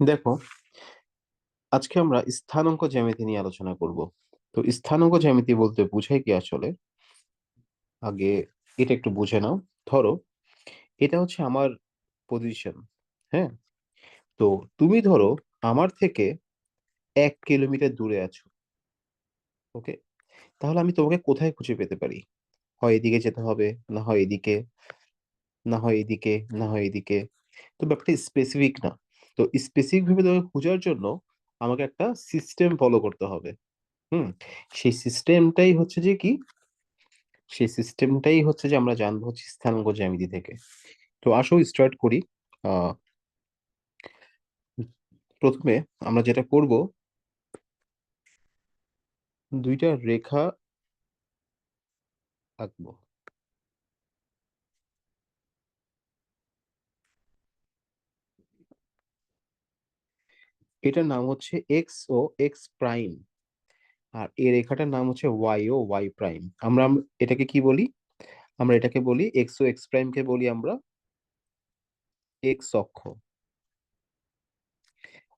দেখো, আজকে আমরা স্থানাঙ্ক জ্যামিতি নিয়ে আলোচনা করব। তো স্থানাঙ্ক জ্যামিতি বলতে বোঝায় কি আসলে? আগে এটা একটু বুঝে নাও। ধরো, এটা হচ্ছে আমার পজিশন হ্যাঁ? তো তুমি ধরো আমার থেকে এক কিলোমিটার দূরে আছো, ওকে? তাহলে আমি তোমাকে কোথায় খুঁজে পেতে পারি? হয় এদিকে যেতে হবে, না হয় এদিকে, না হয় এদিকে, না হয় এদিকে। তো ব্যাপারটা স্পেসিফিক না। তো স্পেসিফিক ভাবে তোমাকে খোঁজার জন্য আমাকে একটা সিস্টেম ফলো করতে হবে। হুম? সেই সিস্টেমটাই হচ্ছে যে কি? সেই সিস্টেমটাই হচ্ছে যে আমরা জানব হচ্ছে স্থানাঙ্ক জ্যামিতি থেকে। তো আসো স্টার্ট করি। প্রথমে আমরা যেটা করব, দুইটা রেখা আঁকবো। এটার নাম হচ্ছে এক্স ও এক্স প্রাইম আর এই রেখাটার নাম হচ্ছে ওয়াই ও ওয়াই প্রাইম আমরা এটাকে কি বলি? আমরা এটাকে বলি এক্স ও এক্স প্রাইম কে বলি আমরা এক্স অক্ষ।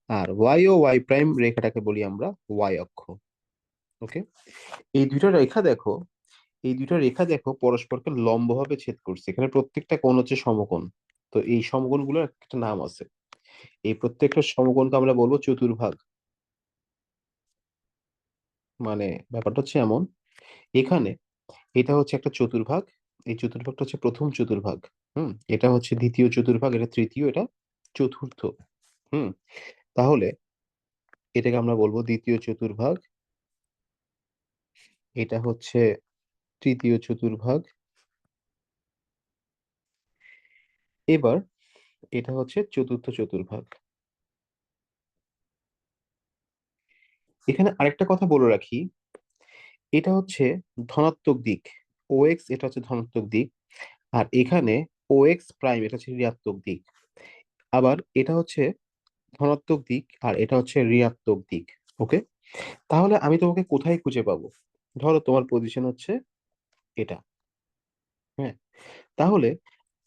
আর ওয়াই ও ওয়াই প্রাইম রেখাটাকে বলি আমরা ওয়াই অক্ষ। ওকে এই দুইটা রেখা দেখো, এই দুইটা রেখা দেখো পরস্পরকে লম্বভাবে ছেদ করছে। এখানে প্রত্যেকটা কোণ হচ্ছে সমকোণ। তো এই সমকোণগুলোর একটা নাম আছে। এই প্রত্যেকটা সমকোণকে আমরা বলব চতুর্ভাগ। মানে ব্যাপারটা হচ্ছে এমন, এখানে এটা হচ্ছে একটা চতুর্ভাগ, এই চতুর্ভাগটা হচ্ছে প্রথম চতুর্ভাগ, হুম? এটা হচ্ছে দ্বিতীয় চতুর্ভাগ, এটা তৃতীয়, এটা চতুর্থ, হুম? তাহলে এটাকে আমরা বলব দ্বিতীয় চতুর্ভাগ, এটা হচ্ছে তৃতীয় চতুর্ভাগ। এবার এটা হচ্ছে চতুর্থ চতুর্ভাগ। এখানে আরেকটা কথা বলে রাখি, এটা হচ্ছে ধনাত্মক দিক ও এক্স এটা হচ্ছে ধনাত্মক দিক, আর এখানে ও এক্স প্রাইম এটা হচ্ছে ঋণাত্মক দিক। আবার এটা হচ্ছে ধনাত্মক দিক, আর এটা হচ্ছে ঋণাত্মক দিক ওকে তাহলে আমি তোমাকে কোথায় খুঁজে পাবো? ধরো তোমার পজিশন হচ্ছে এটা হ্যাঁ? তাহলে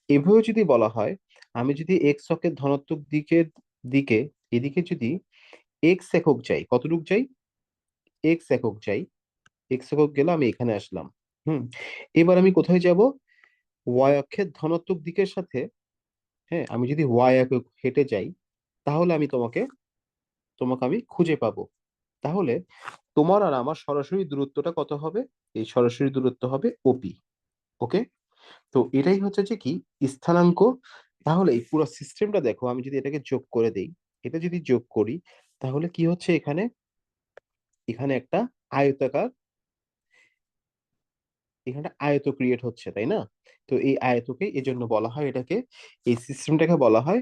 এভাবে যদি বলা হয় আমি যদি এক্স অক্ষের ধনাত্মক দিকের দিকে, এদিকে যদি এক্স একক যাই কতটুক যাই এক্স একক যাই এক্স একক গেলে আমি এখানে আসলাম, হুম? এবার আমি কোথায় যাব? ওয়াই অক্ষের ধনাত্মক দিকের সাথে হ্যাঁ আমি যদি ওয়াই একক হেঁটে যাই, তাহলে আমি তোমাকে তোমাকে আমি খুঁজে পাবো। তাহলে তোমার আর আমার সরাসরি দূরত্বটা কত হবে? এই সরাসরি দূরত্ব হবে ওপি ওকে তো এটাই হচ্ছে যে কি? স্থানাঙ্ক তাহলে এই পুরো সিস্টেমটা দেখো, আমি যদি এটাকে যোগ করে দেই, এটা যদি যোগ করি, তাহলে কি হচ্ছে এখানে? এখানে একটা আয়তাকার, এখানে আয়ত ক্রিয়েট হচ্ছে, তাই না? তো এই আয়তকে এই জন্য বলা হয় এটাকে, এই সিস্টেমটাকে বলা হয়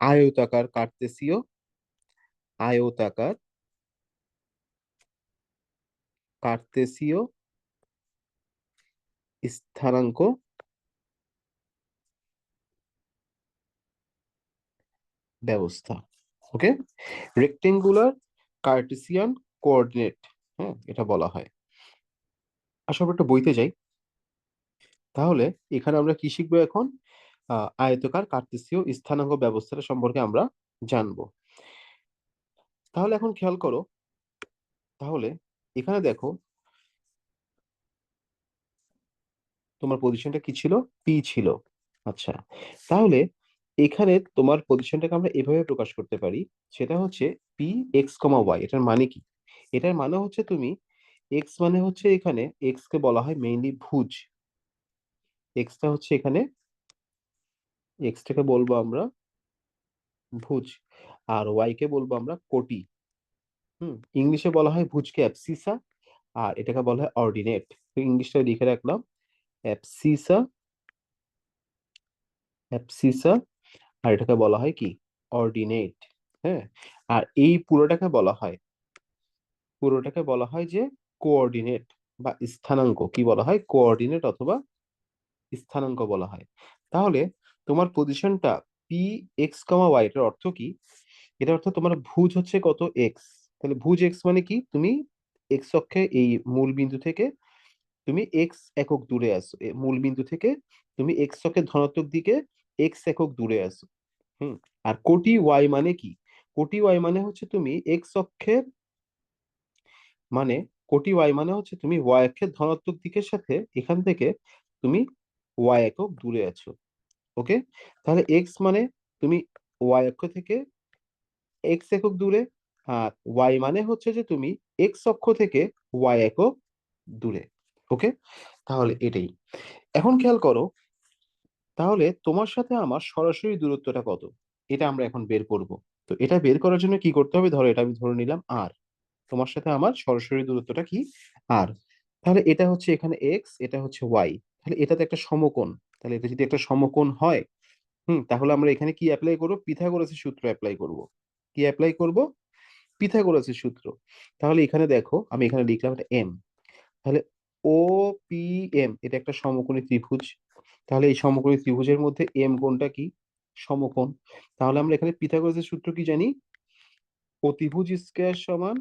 আয়তাকার কার্তেসীয় আয়তাকার কার্তেসীয় স্থানাঙ্ক ব্যবস্থা ওকে রেক্টেঙ্গুলার কার্টেসিয়ান কোঅর্ডিনেট হ্যাঁ এটা বলা হয়। আসলে একটা বইতে যাই। তাহলে এখানে আমরা কি শিখব এখন? আয়তকার কার্তেসীয় স্থানাঙ্ক ব্যবস্থাটা সম্পর্কে আমরা জানব। তাহলে এখন খেয়াল করো, তাহলে এখানে দেখো, তোমার পজিশনটা কি ছিল? পি ছিল। আচ্ছা তাহলে এখানে তোমার পজিশনটাকে আমরা এভাবে প্রকাশ করতে পারি, সেটা হচ্ছে পি এক্স কমা ওয়াই এটার মানে কি? এটার মানে হচ্ছে তুমি এক্স মানে হচ্ছে এখানে এক্স কে বলা হয় মেইনলি ভুজ। এক্সটা হচ্ছে এখানে এক্সটাকে বলব আমরা ভুজ, আর ওয়াই কে বলব আমরা কোটি। হুম, ইংলিশে বলা হয় ভুজকে অ্যাপসিসা আর এটাকে বলা হয় অর্ডিনেট ইংলিশটা লিখে রাখলাম অ্যাপসিসা অ্যাবসিসা আর এটাকে বলা হয় কি? অর্ডিনেট হ্যাঁ? আর এই পুরোটাকে বলা হয়, পুরোটাকে বলা হয় যে কোঅর্ডিনেট বা স্থানাঙ্ক। কি বলা হয়? কোঅর্ডিনেট অথবা স্থানাঙ্ক বলা হয়। তাহলে তোমার পজিশনটা পি এক্স কমা ওয়াই এটার অর্থ কি? এটা অর্থ তোমার ভুজ হচ্ছে কত? এক্স তাহলে ভুজ এক্স মানে কি? তুমি এক্স অক্ষে এই মূল বিন্দু থেকে তুমি এক্স একক দূরে আসো মূল বিন্দু থেকে তুমি এক্স অক্ষের ধনাত্মক দিকে এক্স একক দূরে আসো হুম, আর কোটি ওয়াই মানে কি? কোটি ওয়াই মানে হচ্ছে তুমি এক্স অক্ষের মানে কোটি ওয়াই মানে হচ্ছে তুমি ওয়াই অক্ষের ধনাত্মক দিকের সাথে এখান থেকে তুমি ওয়াই একক দূরে আছো। ওকে? তাহলে এক্স মানে তুমি ওয়াই অক্ষ থেকে এক্স একক দূরে, আর ওয়াই মানে হচ্ছে যে তুমি এক্স অক্ষ থেকে ওয়াই একক দূরে। ওকে? তাহলে এটাই। এখন খেয়াল করো তাহলে তোমার সাথে আমার সরাসরি দূরত্বটা কত? এটা আমরা এখন বের করব। তো এটা বের করার জন্য কি করতে হবে? ধরো এটা আমি ধরে নিলাম আর তোমার সাথে আমার সরাসরি দূরত্বটা কি? আর তাহলে এটা হচ্ছে এখানে এক্স এটা হচ্ছে ওয়াই তাহলে এটাতে একটা সমকোণ। তাহলে এটা যদি একটা সমকোণ হয়, হুম, তাহলে আমরা এখানে কি অ্যাপ্লাই করব? পিথাগোরাসের সূত্র অ্যাপ্লাই করব। কি অ্যাপ্লাই করব? পিথাগোরাসের সূত্র। তাহলে এখানে দেখো, আমি এখানে লিখলাম এটা এম তাহলে ও পি এম এটা একটা সমকোণী ত্রিভুজ। তাহলে এই সমকোণী ত্রিভুজের মধ্যে এম কোণটা কি? সমকোণ। তাহলে আমরা এখানে পিথাগোরাসের সূত্র কি জানি? অতিভুজ স্কোয়ার সমান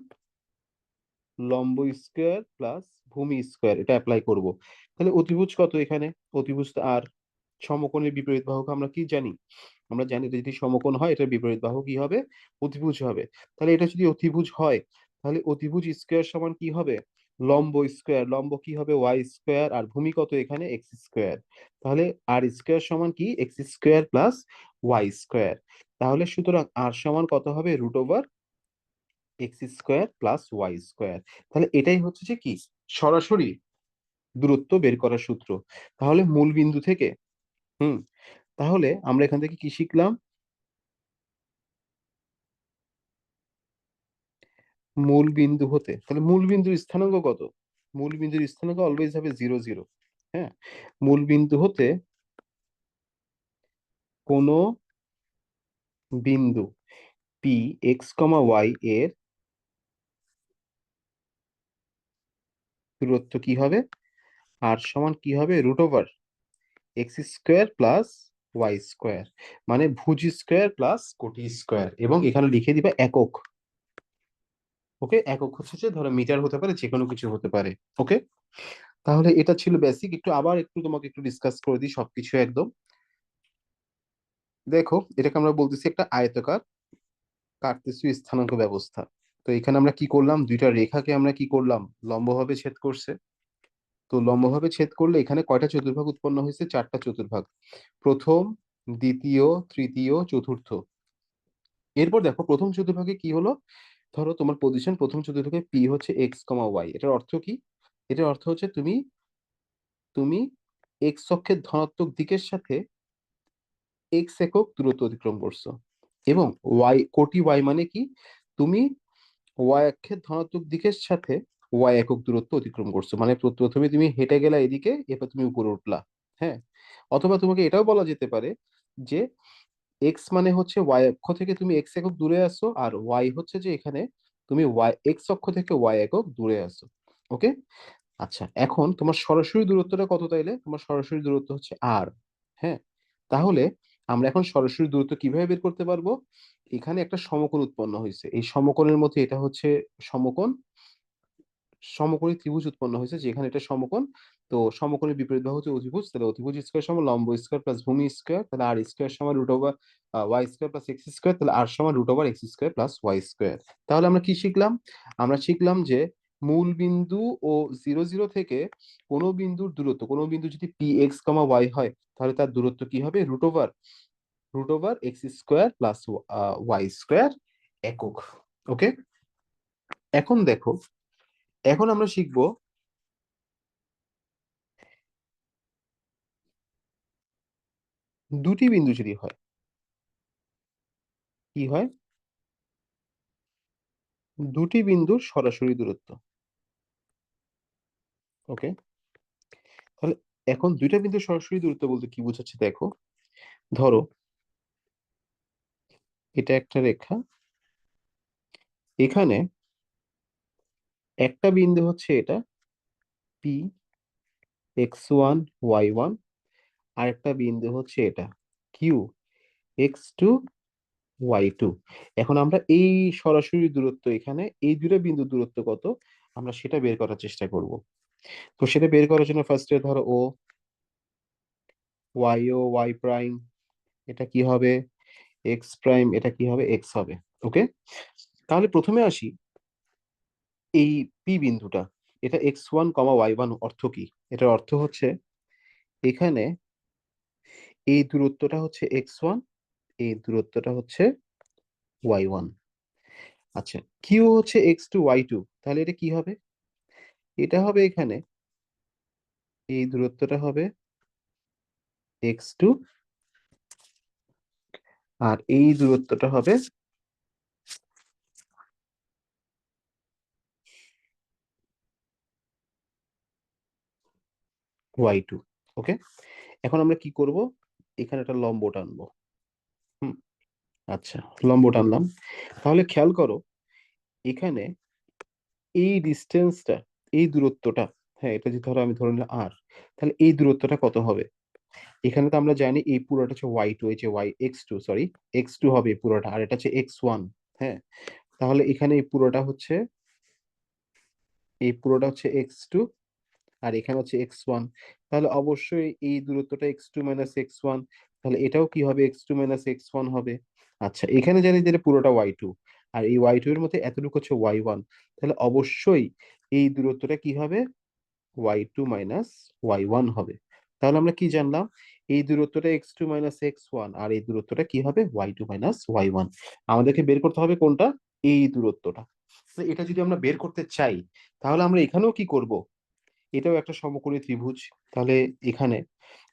লম্ব স্কোয়ার প্লাস ভূমি স্কোয়ার, এটা অ্যাপ্লাই করব। তাহলে অতিভুজ কত এখানে? অতিভুজ আর। সমকোণের বিপরীত বাহুকে আমরা কি জানি? আমরা জানি যদি সমকোণ হয়, এটার বিপরীত বাহু কি হবে? অতিভুজ হবে। তাহলে এটা যদি অতিভুজ হয়, তাহলে অতিভুজ স্কোয়ার সমান কি হবে? লম্ব স্কোয়ার, লম্ব কি হবে? ওয়াই স্কোয়ার আর ভূমি কত এখানে এক্স স্কোয়ার। তাহলে আর স্কোয়ার সমান কি? X square plus Y square. তাহলে সুতরাং আর সমান কত হবে? Root over X square plus Y square. তাহলে এটাই হচ্ছে যে কি? সরাসরি দূরত্ব বের করার সূত্র। তাহলে মূল বিন্দু থেকে, হুম, তাহলে আমরা এখান থেকে কি শিখলাম? মূল বিন্দু হতে, তাহলে মূল বিন্দুর স্থানাঙ্ক কত? মূল বিন্দুর স্থানাঙ্ক অলওয়েজ হবে জিরো জিরো হ্যাঁ? মূল বিন্দু হতে কোন বিন্দু পি এক্স কমা ওয়াই এর দূরত্ব কি হবে? আর সমান কি হবে? Root over X square plus Y square মানে ভুজ স্কোয়ার প্লাস কোটি স্কোয়ার এবং এখানে লিখে দিবা একক। ওকে? একক হচ্ছে ধরো মিটার হতে পারে যে কোনো কিছু হতে পারে, ওকে? তাহলে এটা ছিল বেসিক একটু আবার একটু তোমাকে একটু ডিসকাস করে দিই সবকিছু একদম। দেখো, এটাকে আমরা বলতেছি একটা আয়তকার কার্তেসীয় স্থানাঙ্ক ব্যবস্থা। তো এখানে আমরা কি করলাম? দুইটা রেখাকে আমরা কি করলাম? লম্বভাবে ছেদ করছে। তো লম্বভাবে ছেদ করলে এখানে কয়টা চতুর্ভাগ উৎপন্ন হয়েছে? চারটা চতুর্ভাগ। প্রথম, দ্বিতীয়, তৃতীয়, চতুর্থ। এরপর দেখো, প্রথম চতুর্ভাগে কি হলো? ধরো তোমার পজিশন প্রথম চতুর্ভাগে পি হচ্ছে এক্স কমা ওয়াই এটার অর্থ কি? এটার অর্থ হচ্ছে তুমি তুমি এক্স অক্ষের ধনাত্মক দিকের সাথে এক্স একক দূরত্ব অতিক্রম করছ। এবং ওয়াই কোটি ওয়াই মানে কি? তুমি ওয়াই অক্ষের ধনাত্মক দিকের সাথে ওয়াই একক দূরত্ব অতিক্রম করছ। মানে প্রথমে তুমি হেঁটে গেলা এদিকে, এরপর তুমি উপরে উঠলা। হ্যাঁ? অথবা তোমাকে এটাও বলা যেতে পারে যে এক্স মানে হচ্ছে ওয়াই অক্ষ থেকে তুমি এক্স একক দূরে আসো আর ওয়াই হচ্ছে যে এখানে তুমি ওয়াই এক্স অক্ষ থেকে ওয়াই একক দূরে আসো ওকে আচ্ছা এখন তোমার সরাসরি দূরত্বটা কত তাইলে? তোমার সরাসরি দূরত্ব হচ্ছে আর হ্যাঁ? তাহলে আমরা এখন সরাসরি দূরত্ব কীভাবে বের করতে পারব? এখানে একটা সমকোণ উৎপন্ন হয়েছে এই সমকোণের মধ্যে এটা হচ্ছে সমকোণ সমকোণী ত্রিভুজ উৎপন্ন হয়েছে, যেখানে এটা সমকোণ। তো সমকোণের বিপরীত বাহু হচ্ছে অতিভুজ তাহলে অতিভুজ স্কোয়ার সমান লম্ব স্কোয়ার প্লাস ভূমি স্কোয়ার তাহলে আর স্কোয়ার সমান root over Y square plus X square তাহলে আর সমান root over X square plus Y square তাহলে আমরা কি শিখলাম? আমরা শিখলাম যে মূল বিন্দু ও জিরো জিরো থেকে কোনো বিন্দুর দূরত্ব, কোনো বিন্দু যদি পি এক্স কমা ওয়াই হয়, তাহলে তার দূরত্ব কি হবে? Root over root over X square plus Y square একক। ওকে এখন দেখো এখন আমরা শিখব দুটি বিন্দু যদি হয়, কি হয়? দুটি বিন্দুর সরাসরি দূরত্ব। ওকে তাহলে এখন দুইটা বিন্দুর সরাসরি দূরত্ব বলতে কি বোঝাচ্ছে দেখো? ধরো, এটা একটা রেখা, এখানে একটা বিন্দু হচ্ছে এটা P X one Y one আর একটা বিন্দু হচ্ছে এটা Q X two Y two এখন আমরা এই সরাসরি দূরত্ব এখানে, এই দুটো বিন্দুর দূরত্ব কত, আমরা সেটা বের করার চেষ্টা করব। তো সেটা বের করার জন্য ফার্স্টে ধরো O Y O Y prime এটা কি হবে? এক্স প্রাইম এটা কি হবে? এক্স হবে ওকে তাহলে প্রথমে আসি এই পি বিন্দুটা, এটা X one comma Y one অর্থ কি? এটার অর্থ হচ্ছে এখানে এই দূরত্বটা হচ্ছে এক্স ওয়ান এই দূরত্বটা হচ্ছে ওয়াই ওয়ান আচ্ছা কিউ হচ্ছে এক্স টু ওয়াই টু তাহলে এটা কি হবে? এটা হবে এখানে, এই দূরত্বটা হবে এক্স টু আর এই দূরত্বটা হবে ওয়াই টু ওকে এখন আমরা কি করব? এখানে একটা লম্ব টানবো হুম আচ্ছা লম্ব টানলাম তাহলে খেয়াল করো, এখানে এই ডিস্টেন্সটা এই দূরত্বটা হ্যাঁ এটা যদি ধরো আমি ধরে নিলাম আর তাহলে এই দূরত্বটা কত হবে? এখানে তো আমরা জানি এই পুরোটা হচ্ছে ওয়াই টু এই যে Y X two sorry X two হবে পুরোটা, আর এটা হচ্ছে এক্স ওয়ান হ্যাঁ? তাহলে এখানে এই পুরোটা হচ্ছে, এই পুরোটা হচ্ছে এক্স টু আর এখানে হচ্ছে এক্স ওয়ান তাহলে অবশ্যই এই দূরত্বটা X two minus X one তাহলে এটাও কি হবে? X two minus X one হবে। আচ্ছা এখানে জানি যে পুরোটা ওয়াই টু আর এই ওয়াই টু এর মধ্যে এতটুকু হচ্ছে ওয়াই ওয়ান তাহলে অবশ্যই এই দূরত্বটা কি হবে? Y two minus Y one হবে। তাহলে আমরা কি জানলাম? এই দূরত্বটা X two minus X one আর এই দূরত্বটা কি হবে? Y two minus Y one আমাদেরকে বের করতে হবে কোনটা? এই দূরত্বটা। এটা যদি আমরা বের করতে চাই, তাহলে আমরা এখানেও কি করব? এটাও একটা সমকোণী ত্রিভুজ। তাহলে এখানে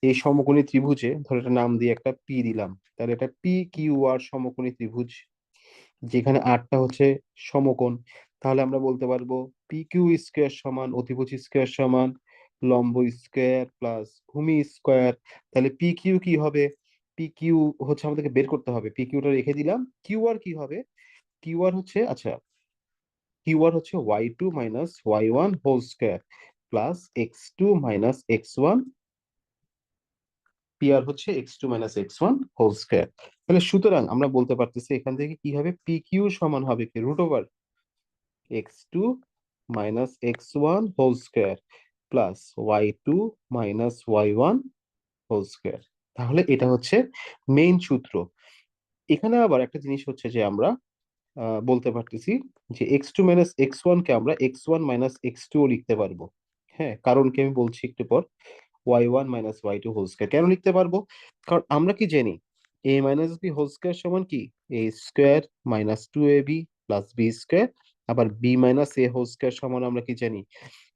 এই সমকোণী ত্রিভুজে ধর একটা নাম দিয়ে একটা পি দিলাম। তাহলে এটা পি কিউ আর সমকোণী ত্রিভুজ। যেখানে আটটা হচ্ছে সমকোণ। তাহলে আমরা বলতে পারব পি কিউ স্কোয়ার সমান অতিভুজ স্কোয়ার সমান লম্ব স্কোয়ার প্লাস ভূমি স্কোয়ার তাহলে পি কিউ কি হবে? পি কিউ হচ্ছে আমাদেরকে বের করতে হবে। পি কিউটা রেখে দিলাম। কিউ আর কি হবে? কিউ আর হচ্ছে আচ্ছা কিউ আর হচ্ছে Y two minus Y one whole square plus X two minus X one P R হচ্ছে X two minus X one whole square তাহলে সুতরাং আমরা বলতে পারতেছি এখান থেকে কি হবে? পি কিউ সমান হবে কি? Root over X two minus X one whole square plus Y two minus Y one whole square তাহলে এটা হচ্ছে মেইন সূত্র। এখানে আবার একটা জিনিস হচ্ছে যে আমরা বলতে পারতেছি যে X two minus X one কে আমরা X one minus X two লিখতে পারব। হ্যাঁ কারণ কি আমি বলছি একটু পর Y one minus Y two whole square কেন লিখতে পারব? কারণ আমরা কি জানি? A minus B whole square সমান কি? A square minus two A B plus B square আবার B minus A whole square সমান আমরা কি জানি?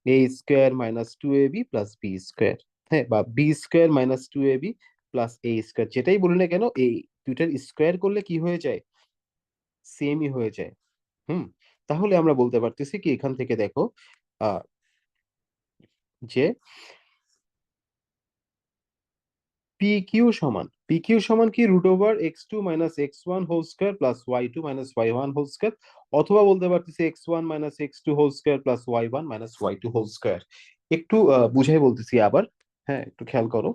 A square minus two A B plus B square হ্যাঁ বা B square minus two A B plus A square যেটাই বলি না কেন, এই দুইটার স্কোয়ার করলে কি হয়ে যায়? সেমই হয়ে যায়। হুম, তাহলে আমরা বলতে পারতেছি কি, এখান থেকে দেখো যে পি সমান পি সমান কি root over X two minus X one whole square plus Y two minus Y one whole square অথবা বলতে পারতেছি X one minus X whole square plus Y one minus Y two whole square একটু বুঝাই বলতেছি আবার হ্যাঁ একটু খেয়াল করো।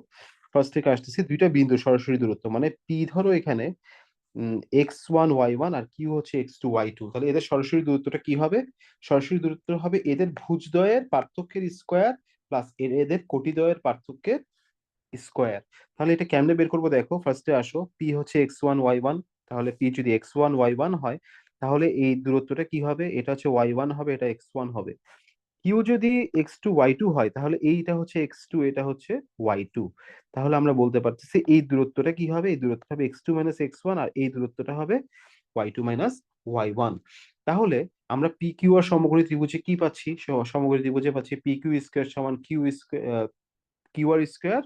ফার্স্ট থেকে আসতেছি, দুইটা বিন্দু সরাসরি দূরত্ব মানে পি ধরো এখানে এক্স ওয়ান ওয়াই ওয়ান আর কিউ হচ্ছে এক্স টু ওয়াই টু তাহলে এদের সরাসরি দূরত্বটা কি হবে? সরাসরি দূরত্ব হবে এদের ভুজদ্বয়ের পার্থক্যের স্কোয়ার প্লাস এর এদের কোটিদ্বয়ের পার্থক্যের স্কোয়ার তাহলে এটা কেমনে বের করব দেখো? ফার্স্টে আসো পি হচ্ছে এক্স ওয়ান ওয়াই ওয়ান তাহলে পি যদি এক্স ওয়ান ওয়াই ওয়ান হয়, তাহলে এই দূরত্বটা কি হবে? এটা হচ্ছে ওয়াই ওয়ান হবে, এটা এক্স ওয়ান হবে। কিউ যদি এক্স টু ওয়াই টু হয়, তাহলে এইটা হচ্ছে এক্স টু এটা হচ্ছে ওয়াই টু তাহলে আমরা বলতে পারতেছি এই দূরত্বটা কি হবে? এই দূরত্বটা হবে X two minus X one আর এই দূরত্বটা হবে Y two minus Y one তাহলে আমরা পি কিউ আর সমগ্রী ত্রিভুজে কি পাচ্ছি? সমগ্রী ত্রিভুজে পাচ্ছি পি কিউ স্কোয়ার সমান Q square Q R square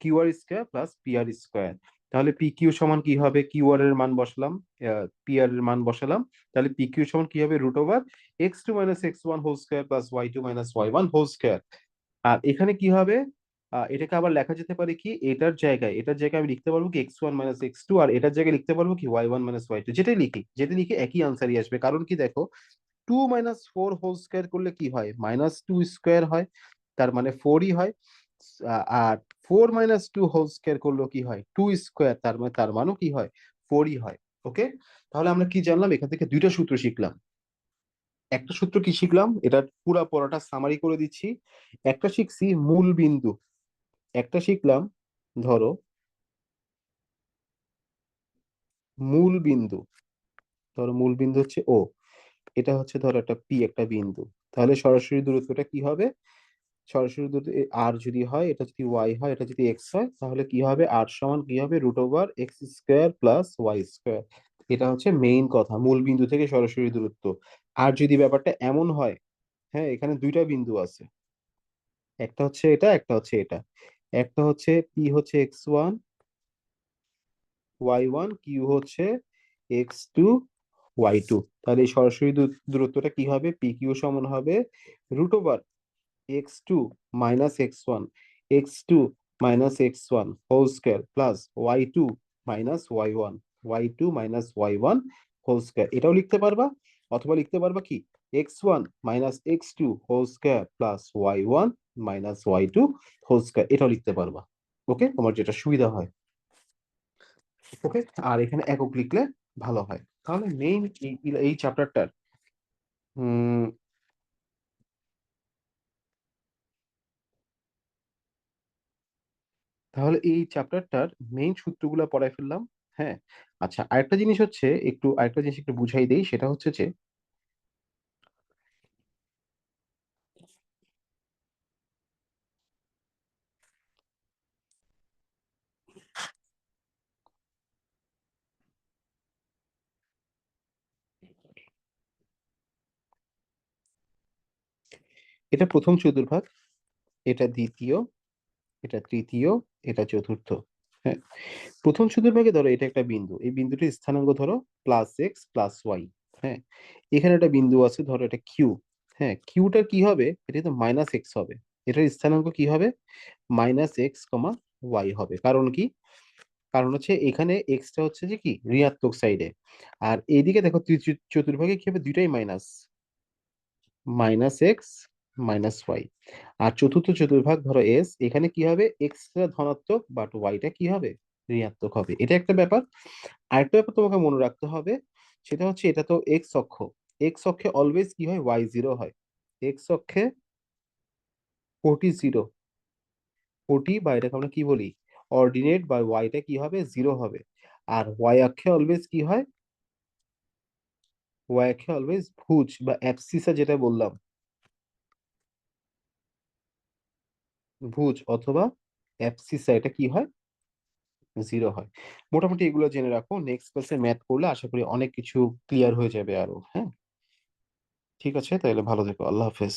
Q R square plus P R square তাহলে পি কিউ সমান কি হবে? কিউ আর এর মান বসালাম পি আর এর মান বসালাম। তাহলে পি কিউ সমান কি হবে? Root over X two minus X one whole square plus Y two minus Y one whole square আর এখানে কি হবে? এটাকে আবার লেখা যেতে পারে কি? এটার জায়গায় এটার জায়গায় আমি লিখতে পারব কি? X one minus X two আর এটার জায়গায় লিখতে পারব কি? Y one minus Y two যেটাই লিখি যেটা লিখে একই আনসারই আসবে। কারণ কি দেখো two minus four whole square করলে কি হয়? মাইনাস টু স্কোয়ার হয়, তার মানে ফোরই হয়। আর four minus two whole square করলেও কি হয়? টু স্কোয়ার তার মানে তার মানও কি হয়? ফোরই হয় ওকে তাহলে আমরা কি জানলাম? এখান থেকে দুইটা সূত্র শিখলাম। একটা সূত্র কি শিখলাম? এটা পুরা পড়াটা সামারি করে দিচ্ছি। একটা শিখছি মূল বিন্দু একটা শিখলাম, ধরো, মূল বিন্দু, ধরো মূল বিন্দু হচ্ছে ও এটা হচ্ছে ধরো একটা পি একটা বিন্দু, তাহলে সরাসরি দূরত্বটা কি হবে? সরাসরি দূরত্ব আর যদি হয়, এটা যদি ওয়াই হয়, এটা যদি এক্স হয়, তাহলে কি হবে? আর সমান কি হবে? Root over X square plus Y square এটা হচ্ছে মেইন কথা, মূল বিন্দু থেকে সরাসরি দূরত্ব, আর যদি ব্যাপারটা এমন হয় হ্যাঁ এখানে দুইটা বিন্দু আছে, একটা হচ্ছে এটা, একটা হচ্ছে এটা একটা হচ্ছে পি হচ্ছে X one Y one Q হচ্ছে এক্স টু ওয়াই টু তাহলে এই সরাসরি দূরত্বটা কি হবে? পি কিউ সমান হবে root over X two minus X one X two minus X one whole square plus Y two minus Y one Y two minus Y one whole square এটাও লিখতে পারবা? অথবা লিখতে পারবা কি? X one minus X two whole square plus Y one minus Y two whole square এটাও লিখতে পারবা। ওকে তোমার যেটা সুবিধা হয়। ওকে আর এখানে একক লিখলে ভালো হয়। তাহলে মেইন এই চ্যাপ্টারটার তাহলে এই চ্যাপ্টারটার মেইন সূত্রগুলো পড়ায় ফেললাম হ্যাঁ? আচ্ছা আরেকটা জিনিস হচ্ছে, একটু, আরেকটা জিনিস একটু বুঝাই দেই, সেটা হচ্ছে যে এটা প্রথম চতুর্ভাগ, এটা দ্বিতীয়, এটা তৃতীয়, এটা চতুর্থ হ্যাঁ? প্রথম চতুর্ভাগে ধরো এটা একটা বিন্দু, এই বিন্দুটির স্থানাঙ্ক ধরো প্লাস এক্স প্লাস ওয়াই হ্যাঁ? এখানে একটা বিন্দু আছে, ধরো এটা কিউ হ্যাঁ? কিউটা কি হবে? এটা তো মাইনাস এক্স হবে, এটার স্থানাঙ্ক কি হবে? মাইনাস এক্স কমা ওয়াই হবে, কারণ কি? কারণ হচ্ছে এখানে এক্সটা হচ্ছে যে কি? ঋণাত্মক সাইডে আর এইদিকে দেখো চতুর্ভাগে কি হবে? দুইটাই minus minus X minus Y আর চতুর্থ চতুর্ভাগ ধরো এস এখানে কি হবে? এক্সটা ধনাত্মক বাট ওয়াইটা কি হবে? ঋণাত্মক হবে। এটা একটা ব্যাপার। আরেকটা ব্যাপার তোমাকে মনে রাখতে হবে, সেটা হচ্ছে এটা তো এক্স অক্ষ। এক্স অক্ষে অলওয়েজ কি হয়? ওয়াই জিরো হয়। এক্স অক্ষে কোটি জিরো কোটি বা এটাকে আমরা কি বলি? অর্ডিনেট বা ওয়াইটা কি হবে? জিরো হবে। আর ওয়াই অক্ষে অলওয়েজ কি হয়? ওয়াই অক্ষে অলওয়েজ ভুজ বা অ্যাবসিসা যেটা বললাম। ভুজ অথবা অ্যাপসিসা এটা কি হয়? জিরো হয়। মোটামুটি এগুলো জেনে রাখো। নেক্সট ক্লাসে ম্যাথ করলে আশা করি অনেক কিছু ক্লিয়ার হয়ে যাবে আরও হ্যাঁ? ঠিক আছে? তাহলে ভালো থেকো। আল্লাহ হাফেজ।